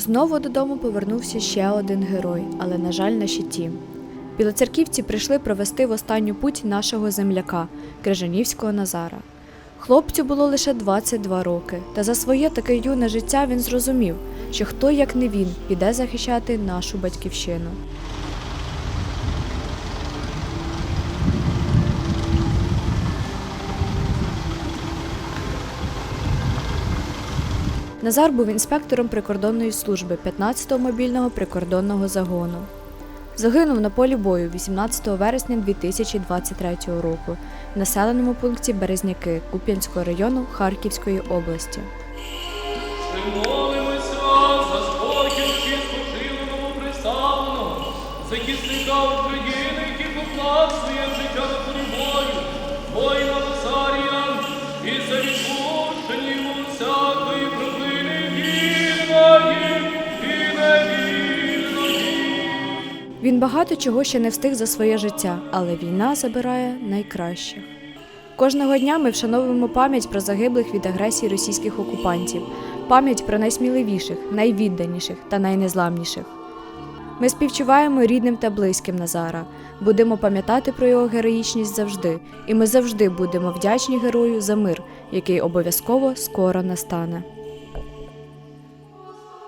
Знову додому повернувся ще один герой, але, на жаль, на щиті. Білоцерківці прийшли провести в останню путь нашого земляка, Крижанівського Назара. Хлопцю було лише 22 роки, та за своє таке юне життя він зрозумів, що хто, як не він, піде захищати нашу батьківщину. Назар був інспектором прикордонної служби 15-го мобільного прикордонного загону. Загинув на полі бою 18 вересня 2023 року в населеному пункті Березняки Куп'янського району Харківської області. Захисника України, який поклав Він багато чого ще не встиг за своє життя, але війна забирає найкращих. Кожного дня ми вшановуємо пам'ять про загиблих від агресії російських окупантів, пам'ять про найсміливіших, найвідданіших та найнезламніших. Ми співчуваємо рідним та близьким Назара, будемо пам'ятати про його героїчність завжди, і ми завжди будемо вдячні герою за мир, який обов'язково скоро настане.